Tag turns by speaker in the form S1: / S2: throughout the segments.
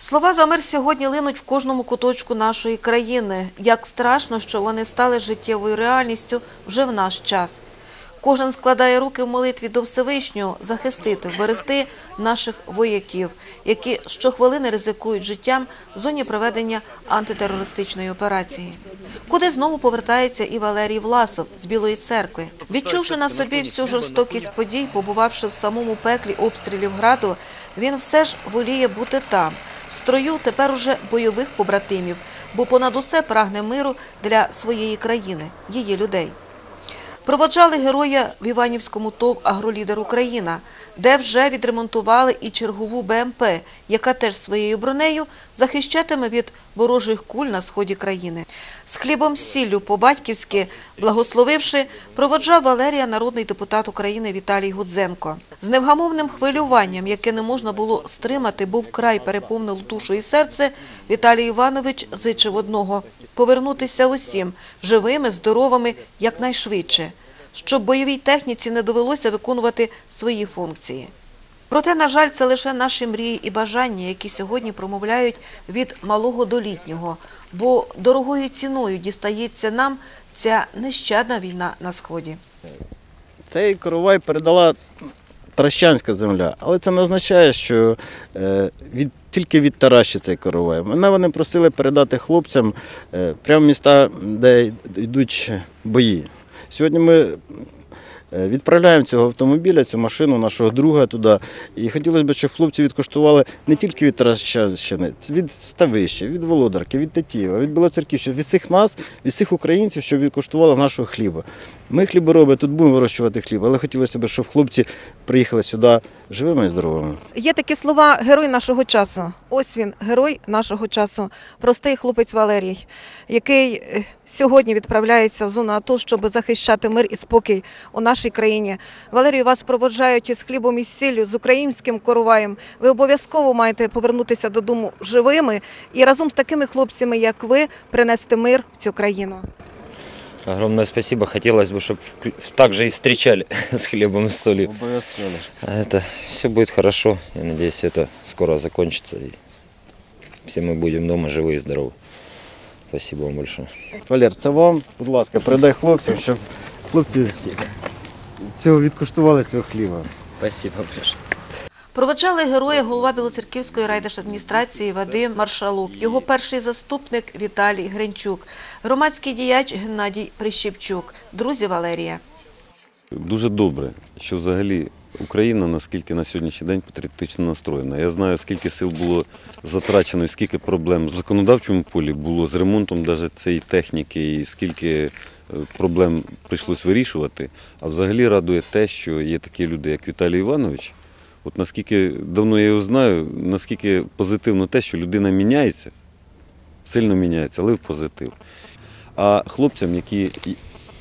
S1: Слова за мир сьогодні линуть в кожному куточку нашої країни. Як страшно, що вони стали життєвою реальністю вже в наш час. Кожен складає руки в молитві до Всевишнього захистити, вберегти наших вояків, які щохвилини ризикують життям в зоні проведення антитерористичної операції. Куди знову повертається і Валерій Власов з Білої церкви. Відчувши на собі всю жорстокість подій, побувавши в самому пеклі обстрілів граду, він все ж воліє бути там, в строю тепер уже бойових побратимів, бо понад усе прагне миру для своєї країни, її людей. Проводжали героя в Іванівському ТОВ «Агролідер Україна», де вже відремонтували і чергову БМП, яка теж своєю бронею захищатиме від ворожих куль на сході країни. З хлібом сіллю по-батьківськи, благословивши, проводжав Валерія народний депутат України Віталій Гудзенко. З невгамовним хвилюванням, яке не можна було стримати, бо вкрай переповнило душу і серце, Віталій Іванович зичив одного – повернутися усім, живими, здоровими, якнайшвидше, щоб бойовій техніці не довелося виконувати свої функції. Проте, на жаль, це лише наші мрії і бажання, які сьогодні промовляють від малого до літнього, бо дорогою ціною дістається нам ця нещадна війна на Сході.
S2: Цей коровай передала Трощанська земля, але це не означає, що е, від, тільки від Таращі цей коровай. Мене вони просили передати хлопцям е, прямо міста, де йдуть бої. Сьогодні ми відправляємо цього автомобіля, цю машину, нашого друга туди. І хотілося б, щоб хлопці відкоштували не тільки від Таращанщини, від Ставища, від Володарки, від Тетіїва, від Білоцерківщини, від всіх нас, від всіх українців, щоб відкоштували нашого хліба. Ми хлібороби, тут будемо вирощувати хліб, але хотілося б, щоб хлопці приїхали сюди живими і здоровими.
S1: Є такі слова герой нашого часу. Ось він, герой нашого часу, простий хлопець Валерій, який е, сьогодні відправляється в зону АТО, щоб захищати мир і спокій у нашій країні. Валерію, вас проводжають із хлібом і сіллю, з українським короваєм. Ви обов'язково маєте повернутися додому живими і разом з такими хлопцями, як ви, принести мир в цю країну.
S3: Огромное спасибо. Хотелось бы, чтобы так же и встречали с хлебом и с солью.
S2: Обов'язково.
S3: А это все будет хорошо. Я надеюсь, это скоро закончится. И все мы будем дома живы и здоровы. Спасибо вам большое.
S2: Валер, це вам, будь ласка, передай хлопцям, щоб хлопці цього відкоштували цього хліба.
S3: Спасибо большое.
S1: Проведжали героя голова Білоцерківської райдержадміністрації Вадим Маршалук, його перший заступник Віталій Гринчук, громадський діяч Геннадій Прищепчук, друзі Валерія.
S4: Дуже добре, що взагалі Україна наскільки на сьогоднішній день патріотично настроєна. Я знаю, скільки сил було затрачено, і скільки проблем в законодавчому полі було з ремонтом навіть цієї техніки, і скільки е, проблем прийшлось вирішувати. А взагалі радує те, що є такі люди, як Віталій Іванович. От наскільки давно я його знаю, наскільки позитивно те, що людина міняється, сильно міняється, але в позитив. А хлопцям, які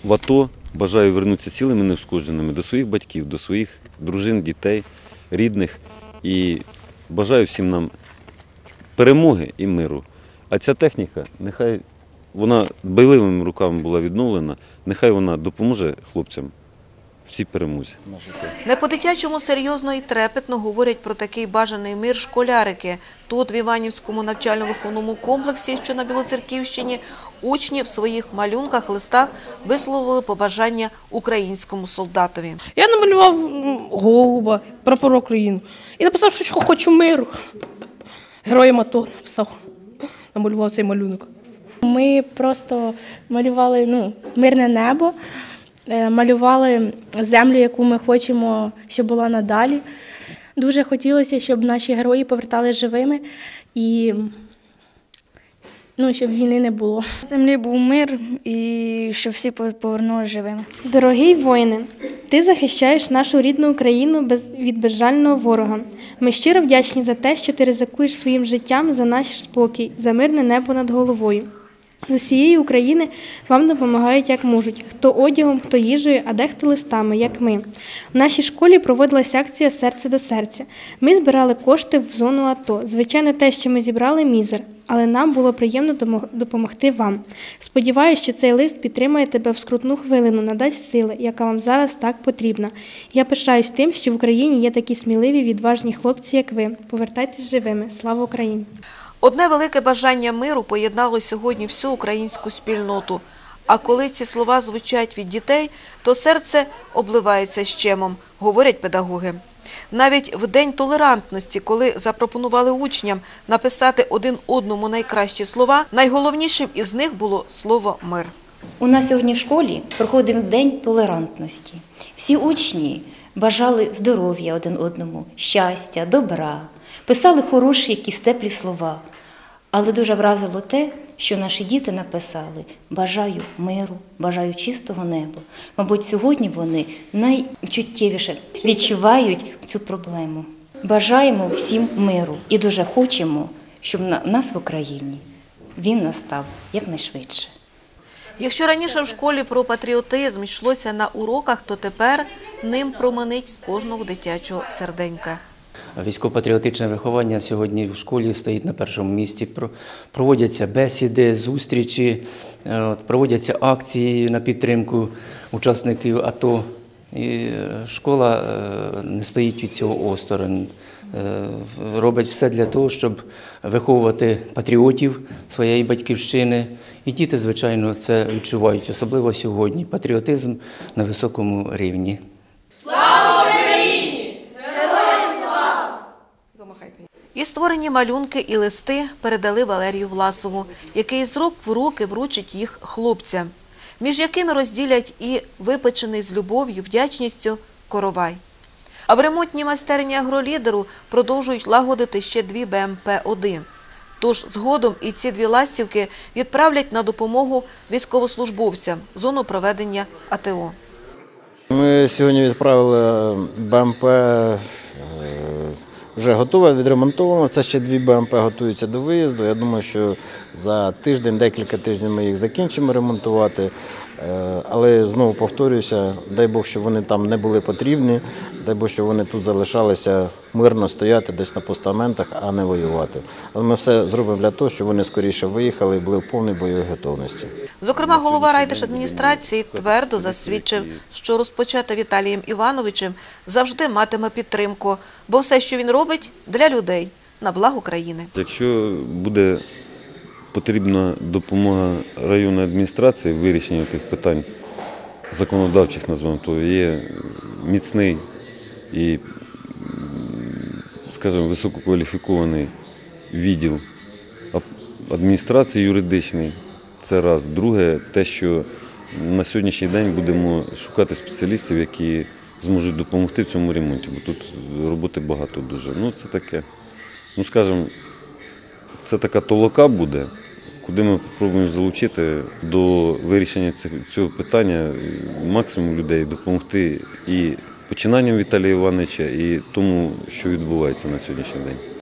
S4: в АТО бажаю вернутися цілими неушкодженими до своїх батьків, до своїх дружин, дітей, рідних. І бажаю всім нам перемоги і миру. А ця техніка, нехай вона байливими руками була відновлена, нехай вона допоможе хлопцям в цій перемозі.
S1: Не по-дитячому серйозно і трепетно говорять про такий бажаний мир школярики. Тут, в Іванівському навчально-виховному комплексі, що на Білоцерківщині, учні в своїх малюнках, листах висловили побажання українському солдатові.
S5: Я намалював голуба, прапор України. І написав, що хочу миру. Героям АТО написав. Намалював цей малюнок.
S6: Ми просто малювали ну, мирне небо, малювали землю, яку ми хочемо, щоб була надалі. Дуже хотілося, щоб наші герої повертали живими і ну, щоб війни не було.
S7: На землі був мир і щоб всі повернулися живими.
S8: Дорогий воїне, ти захищаєш нашу рідну Україну без, від безжального ворога. Ми щиро вдячні за те, що ти ризикуєш своїм життям за наш спокій, за мирне небо над головою. З усієї України вам допомагають як можуть, хто одягом, хто їжею, а дехто листами, як ми. В нашій школі проводилася акція Серце до серця. Ми збирали кошти в зону АТО. Звичайно, те, що ми зібрали, мізер, але нам було приємно допомогти вам. Сподіваюся, що цей лист підтримає тебе в скрутну хвилину, надасть сили, яка вам зараз так потрібна. Я пишаюсь тим, що в Україні є такі сміливі, відважні хлопці, як ви. Повертайтесь живими. Слава Україні!
S1: Одне велике бажання миру поєднало сьогодні всю українську спільноту. А коли ці слова звучать від дітей, то серце обливається щемом, говорять педагоги. Навіть в день толерантності, коли запропонували учням написати один одному найкращі слова, найголовнішим із них було слово мир.
S9: У нас сьогодні в школі проходив День толерантності. Всі учні бажали здоров'я один одному, щастя, добра, писали хороші якісь теплі слова. Але дуже вразило те, що наші діти написали Бажаю миру, бажаю чистого неба. Мабуть, сьогодні вони найчуттєвіше відчувають цю проблему. Бажаємо всім миру і дуже хочемо, щоб на нас в Україні він настав якнайшвидше.
S1: Якщо раніше в школі про патріотизм йшлося на уроках, то тепер ним променить з кожного дитячого серденька.
S10: Військово-патріотичне виховання сьогодні в школі стоїть на першому місці. Проводяться бесіди, зустрічі, е, проводяться акції на підтримку учасників АТО. І е, школа е, не стоїть від цього осторонь. Робить все для того, щоб виховувати патріотів своєї батьківщини. І діти, звичайно, це відчувають, особливо сьогодні. Патріотизм на високому рівні.
S1: І створені малюнки і листи передали Валерію Власову, який з рук в руки вручить їх хлопцям, між якими розділять і випечений з любов'ю, вдячністю коровай. А в ремонтній майстерні агролідеру продовжують лагодити ще дві БМП-1. Тож згодом і ці дві ластівки відправлять на допомогу військовослужбовцям зону проведення АТО.
S2: Ми сьогодні відправили БМП вже готове, відремонтовано. Це ще дві БМП готуються до виїзду. Я думаю, що за тиждень, декілька тижнів ми їх закінчимо ремонтувати. Е, Але знову повторююся, дай Бог, щоб вони там не були потрібні, дай Бог, щоб вони тут залишалися мирно стояти десь на постаментах, а не воювати. Але ми все зробимо для того, щоб вони скоріше виїхали і були в повній бойовій готовності.
S1: Зокрема, голова райдержадміністрації твердо засвідчив, що розпочата Віталієм Івановичем завжди матиме підтримку, бо все, що він робить, для людей на благо країни.
S4: Якщо буде потрібна допомога районної адміністрації в вирішенні тих питань законодавчих, назвемо, то є міцний і, скажімо, висококваліфікований відділ адміністрації юридичний. Це раз. Друге, те, що на сьогоднішній день будемо шукати спеціалістів, які зможуть допомогти в цьому ремонті, бо тут роботи багато дуже. Ну, це таке. Ну, скажімо, це така толока буде, куди ми спробуємо залучити до вирішення цього питання максимум людей, допомогти і починанням Віталія Івановича, і тому, що відбувається на сьогоднішній день.